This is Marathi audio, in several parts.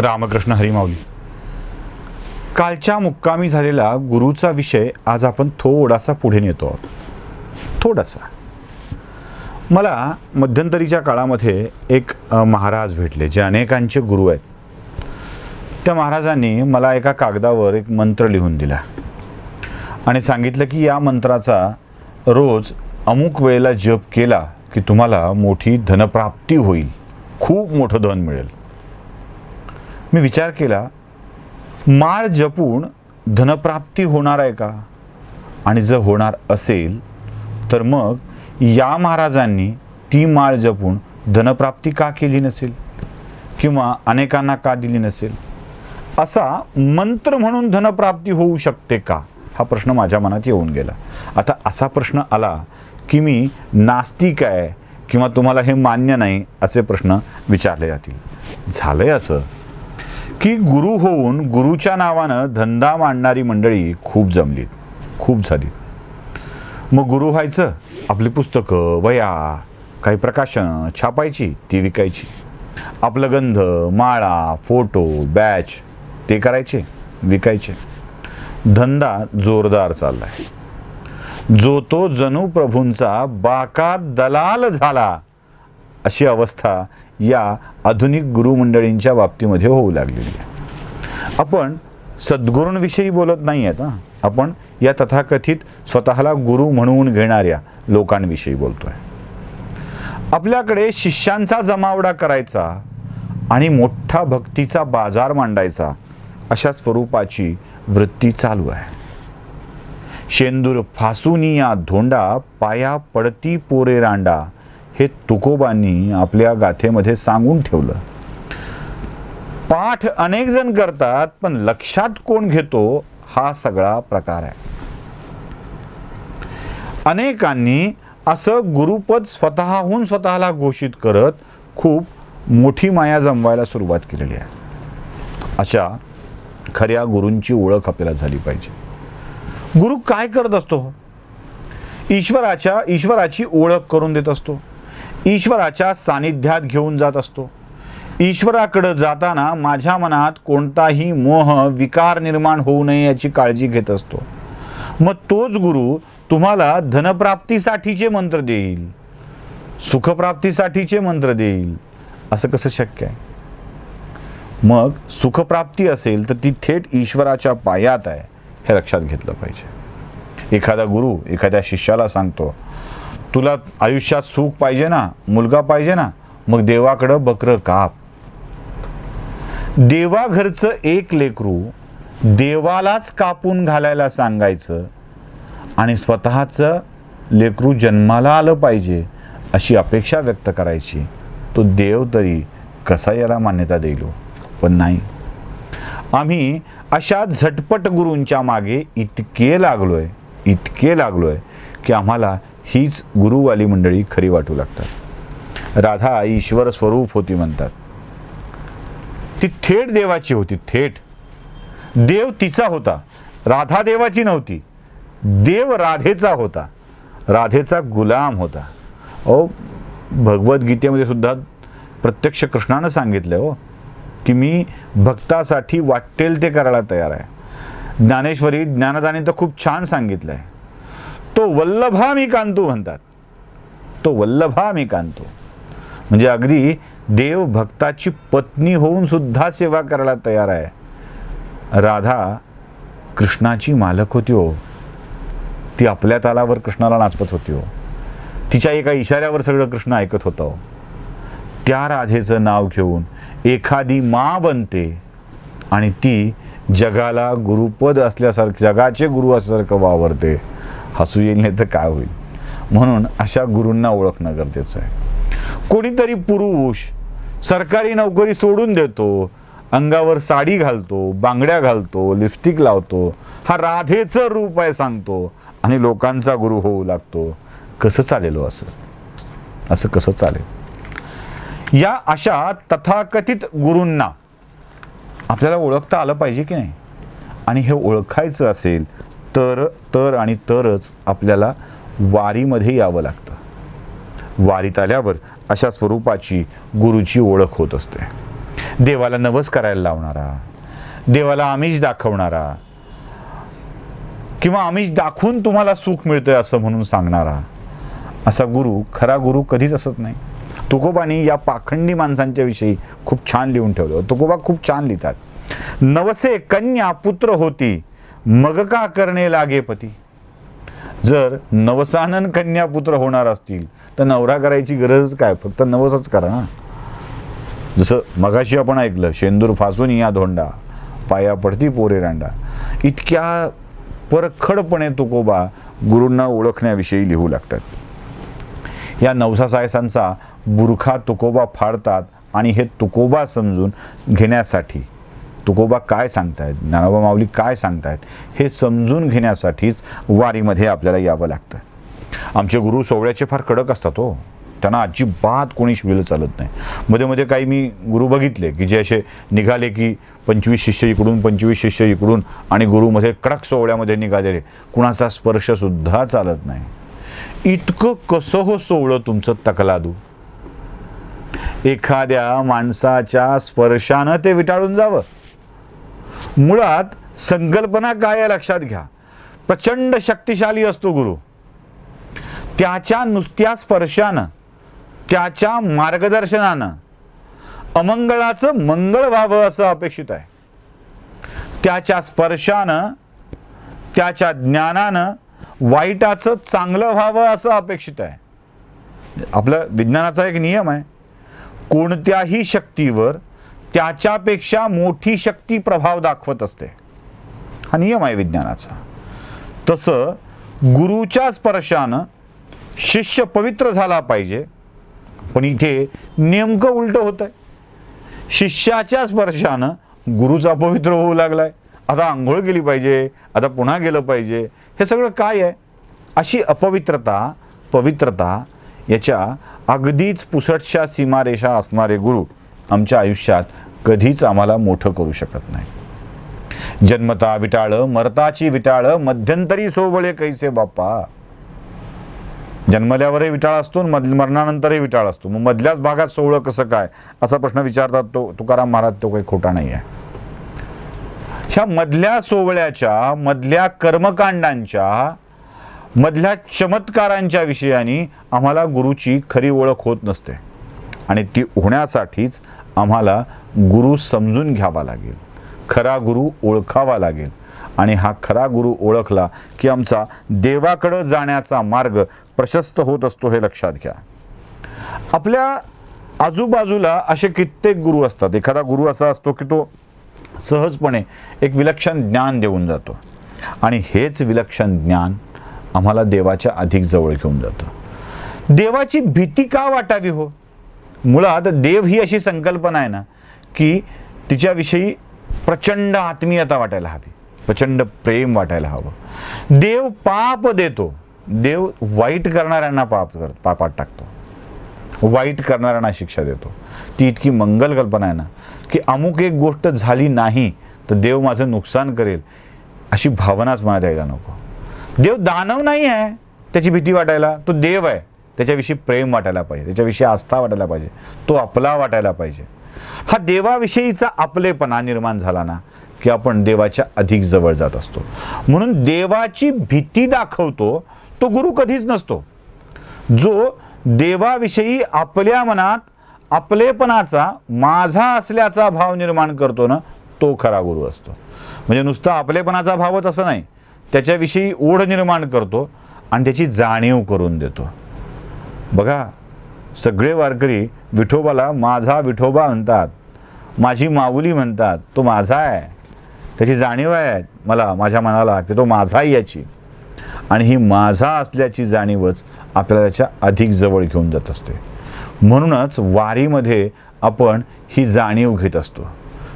रामकृष्ण हरिमाऊली. कालच्या मुक्कामी झालेला गुरुचा विषय आज आपण थोडासा पुढे नेतो आहोत. थोडासा. मला मध्यंतरीच्या काळामध्ये एक महाराज भेटले जे अनेकांचे गुरु आहेत. त्या महाराजांनी मला एका कागदावर एक मंत्र लिहून दिला. आणि सांगितलं की या मंत्राचा रोज अमुक वेळेला जप केला की तुम्हाला मोठी धनप्राप्ती होईल. खूप मोठं धन मिळेल. मी विचार केला माळ जपून धनप्राप्ती होणार आहे का? आणि जर होणार असेल तर मग या महाराजांनी ती माळ जपून धनप्राप्ती का केली नसेल? किंवा अनेकांना का दिली नसेल? असा मंत्र म्हणून धनप्राप्ती होऊ शकते का? हा प्रश्न माझ्या मनात येऊन गेला. आता असा प्रश्न आला की मी नास्तिक आहे किंवा तुम्हाला हे मान्य नाही असे प्रश्न विचारले जातील. झालंय असं. की गुरु होऊन गुरुच्या नावानं धंदा मांडणारी मंडळी खूप जमलीत खूप झाली. मग गुरु व्हायचं आपली पुस्तकं वया काही प्रकाशनं छापायची ती विकायची. आपलं गंध माळा फोटो बॅच ते करायचे विकायचे. धंदा जोरदार चाललाय. जो तो जणू प्रभूंचा बाका दलाल झाला अशी अवस्था या आधुनिक गुरुमंडळींच्या बाबतीमध्ये होऊ लागलेली आहे. आपण सद्गुरूंविषयी बोलत नाही आहेत हां. आपण या तथाकथित स्वतःला गुरु म्हणून घेणाऱ्या लोकांविषयी बोलतोय. आपल्याकडे शिष्यांचा जमावडा करायचा आणि मोठा भक्तीचा बाजार मांडायचा अशा स्वरूपाची वृत्ती चालू आहे. शेंदूर फासुनिया धोंडा पाया पडती पोरे रांडा हे तुकोबांनी आपल्या गाथेमध्ये सांगून ठेवलं. पाठ अनेक जण करतात पण लक्षात कोण घेतो हा सगळा प्रकार आहे. अनेकांनी असं गुरुपद स्वतःहून स्वतःला घोषित करत खूप मोठी माया जमवायला सुरुवात केलेली आहे. अशा खऱ्या गुरूंची ओळख आपल्याला झाली पाहिजे. गुरु काय करत असतो? ईश्वराच्या ईश्वराची ओळख करून देत असतो. ईश्वराच्या सानिध्यात घेऊन जात असतो. ईश्वराकडं जाताना माझ्या मनात कोणताही मोह विकार निर्माण होऊ नये याची काळजी घेत असतो. मग तोच गुरु तुम्हाला धनप्राप्तीसाठीचे मंत्र देईल. सुखप्राप्तीसाठीचे मंत्र देईल. असं कसं शक्य आहे? मग सुखप्राप्ती असेल तर ती थेट ईश्वराच्या पायात आहे हे लक्षात घेतलं पाहिजे. एखादा गुरु एखाद्या शिष्याला सांगतो तुला आयुष्यात सुख पाहिजे ना मुलगा पाहिजे ना मग देवाकडं बकरं काप. देवाघरचं एक लेकरू देवालाच कापून घालायला सांगायचं आणि स्वतःचं लेकरू जन्माला आलं पाहिजे अशी अपेक्षा व्यक्त करायची. तो देव तरी कसा याला मान्यता देईल हो? पण नाही. आम्ही अशा झटपट गुरूंच्या मागे इतके लागलोय इतके लागलोय की आम्हाला हीच गुरुवाली मंडळी खरी वाटू लागतात. राधा ईश्वर स्वरूप होती म्हणतात. ती थेट देवाची होती थेट. देव तिचा होता. राधा देवाची नव्हती. देव राधेचा होता. राधेचा गुलाम होता. अहो भगवद्गीतेमध्ये सुद्धा प्रत्यक्ष कृष्णानं सांगितलं हो. की मी भक्तासाठी वाटेल ते करायला तयार आहे. ज्ञानेश्वरी ज्ञानदानी तर खूप छान सांगितलं आहे तो वल्लभा मी कांतो म्हणतात. तो वल्लभा मी कांतो. म्हणजे अगदी देव भक्ताची पत्नी होऊन सुद्धा सेवा करायला तयार आहे. राधा कृष्णाची मालक होती हो. ती आपल्या तालावर कृष्णाला नाचवत होती हो. तिच्या एका इशाऱ्यावर सगळं कृष्ण ऐकत होतं हो. त्या राधेचं नाव घेऊन एखादी मा बनते आणि ती जगाला गुरुपद असल्यासारखं जगाचे गुरु असल्यासारखं वावरते. हसू येईल नाही तर काय होईल. म्हणून अशा गुरूंना ओळखणं गरजेचं आहे. कोणीतरी पुरुष सरकारी नोकरी सोडून देतो अंगावर साडी घालतो बांगड्या घालतो लिपस्टिक लावतो हा राधेचं रूप आहे सांगतो आणि लोकांचा गुरु होऊ लागतो. कसं चालेल हो असं? असं कसं चालेल? या अशा तथाकथित गुरूंना आपल्याला ओळखता आलं पाहिजे की नाही? आणि हे ओळखायचं असेल तर तर आणि तरच आपल्याला वारीमध्ये यावं लागतं. वारीत आल्यावर अशा स्वरूपाची गुरुची ओळख होत असते. देवाला नवस करायला लावणारा देवाला आमिष दाखवणारा किंवा आमिष दाखवून तुम्हाला सुख मिळतंय असं म्हणून सांगणारा असा गुरु खरा गुरु कधीच असत नाही. तुकोबानी या पाखंडी माणसांच्या विषयी खूप छान लिहून ठेवलं. तुकोबा खूप छान लिहितात. नवसे कन्या पुत्र होती. मग का करणे लागे पती? जर नवसानन कन्या पुत्र होणार असतील तर नवरा करायची गरजच काय? फक्त नवसच करा ना. जसं मगाशी आपण ऐकलं शेंदूर फासून या धोंडा पाया पडती पोरे रांडा. इतक्या परखडपणे तुकोबा गुरूंना ओळखण्याविषयी लिहू लागतात. या नवसा सायसांचा बुरखा तुकोबा फाडतात आणि हे तुकोबा समजून घेण्यासाठी तुकोबा काय सांगतायत? ज्ञानोबा माऊली काय सांगतायत? हे समजून घेण्यासाठीच वारीमध्ये आपल्याला यावं लागतं. आमचे गुरु सोहळ्याचे फार कडक असतात हो. त्यांना अजिबात कोणी शिवलं चालत नाही. मध्ये मध्ये काही मी गुरु बघितले की जे असे निघाले की पंचवीस शिष्य इकडून पंचवीस शिष्य इकडून आणि गुरुमध्ये कडक सोहळ्यामध्ये निघालेले. कुणाचा स्पर्शसुद्धा चालत नाही. इतकं कसं हो सोहळं तुमचं तकलादू? एखाद्या माणसाच्या स्पर्शानं ते विटाळून जावं. मुळात संकल्पना काय आहे लक्षात घ्या. प्रचंड शक्तिशाली असतो गुरु. त्याच्या नुसत्या स्पर्शानं त्याच्या मार्गदर्शनानं अमंगळाचं मंगळ व्हावं असं अपेक्षित आहे. त्याच्या स्पर्शानं त्याच्या ज्ञानानं वाईटाचं चांगलं व्हावं असं अपेक्षित आहे. आपलं विज्ञानाचा एक नियम आहे. कोणत्याही शक्तीवर त्याच्यापेक्षा मोठी शक्ती प्रभाव दाखवत असते. हा नियम आहे विज्ञानाचा. तसं गुरुच्या स्पर्शानं शिष्य पवित्र झाला पाहिजे. पण इथे नेमकं उलटं होत आहे शिष्याच्या स्पर्शानं गुरुचा पवित्र होऊ लागलाय. आता आंघोळ केली पाहिजे आता पुन्हा गेलं पाहिजे. हे सगळं काय आहे? अशी अपवित्रता पवित्रता याच्या अगदीच पुसटशा सीमारेषा असणारे गुरु. आमच्या आयुष्यात कधीच आम्हाला मोठं करू शकत नाही. जन्मता विटाळ मरताची विटाळ मध्यंतरी सोवळे कैसे बाप्पा? जन्मल्यावरही विटाळ असतो मरणानंतरही विटाळ असतो. मग मधल्याच भागात सोहळं कसं काय? असा प्रश्न विचारतात तो तुकाराम महाराज तो काही खोटा नाही आहे ह्या मधल्या सोवळ्याच्या मधल्या कर्मकांडांच्या मधल्या चमत्कारांच्या विषयाने आम्हाला गुरुची खरी ओळख होत नसते. आणि ती होण्यासाठीच आम्हाला गुरु समजून घ्यावा लागेल. खरा गुरु ओळखावा लागेल. आणि हा खरा गुरु ओळखला की आमचा देवाकडं जाण्याचा मार्ग प्रशस्त होत असतो हे लक्षात घ्या. आपल्या आजूबाजूला असे कित्येक गुरु असतात. एखादा गुरु असा असतो की तो सहजपणे एक विलक्षण ज्ञान देऊन जातो. आणि हेच विलक्षण ज्ञान आम्हाला देवाच्या अधिक जवळ घेऊन जातं. देवाची भीती का वाटावी हो? मुळात देव ही अशी संकल्पना आहे ना की तिच्याविषयी प्रचंड आत्मीयता वाटायला हवी प्रचंड प्रेम वाटायला हवं. देव पाप देतो देव वाईट करणाऱ्यांना पाप कर पापात टाकतो. वाईट करणाऱ्यांना शिक्षा देतो. ती इतकी मंगल कल्पना आहे ना की अमुक एक गोष्ट झाली नाही तर देव माझं नुकसान करेल अशी भावनाच मला द्यायला नको. देव दानव नाही आहे त्याची भीती वाटायला तो देव आहे. त्याच्याविषयी प्रेम वाटायला पाहिजे त्याच्याविषयी आस्था वाटायला पाहिजे तो आपला वाटायला पाहिजे. हा देवाविषयीचा आपलेपणा निर्माण झाला ना की आपण देवाच्या अधिक जवळ जात असतो. म्हणून देवाची भीती दाखवतो तो गुरु कधीच नसतो. जो देवाविषयी आपल्या मनात आपलेपणाचा माझा असल्याचा भाव निर्माण करतो ना तो खरा गुरु असतो. म्हणजे नुसता आपलेपणाचा भावच असं नाही त्याच्याविषयी ओढ निर्माण करतो आणि त्याची जाणीव करून देतो. बघा सगळे वारकरी विठोबाला माझा विठोबा म्हणतात. माझी माऊली म्हणतात तो माझा आहे. त्याची जाणीव आहे मला माझ्या मनाला की तो माझाही याची. आणि ही माझा असल्याची जाणीवच आपल्याला त्याच्या अधिक जवळ घेऊन जात असते. म्हणूनच वारीमध्ये आपण ही जाणीव घेत असतो.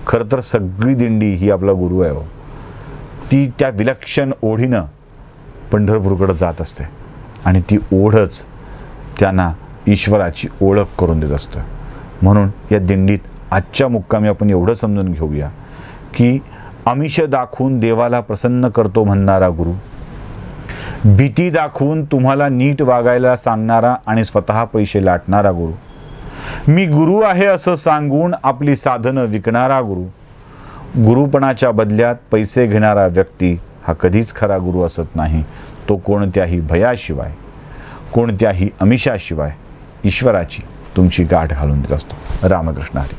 खरं तर सगळी दिंडी ही आपला गुरु आहे हो. ती त्या विलक्षण ओढीनं पंढरपूरकडं जात असते. आणि ती ओढच त्यांना ईश्वराची ओळख करून देत असतं. म्हणून या दिंडीत आजच्या मुक्कामी आपण एवढं समजून घेऊया की आमिष दाखवून देवाला प्रसन्न करतो म्हणणारा गुरु भीती दाखवून तुम्हाला नीट वागायला सांगणारा आणि स्वतः पैसे लाटणारा गुरु मी गुरु आहे असं सांगून आपली साधनं विकणारा गुरु गुरुपणाच्या बदल्यात पैसे घेणारा व्यक्ती हा कधीच खरा गुरु असत नाही तो कोणत्याही भयाशिवाय. कोणत्याही अमिषाशिवाय ईश्वराची तुमची गाठ घालून देत असतो. रामकृष्ण हरी.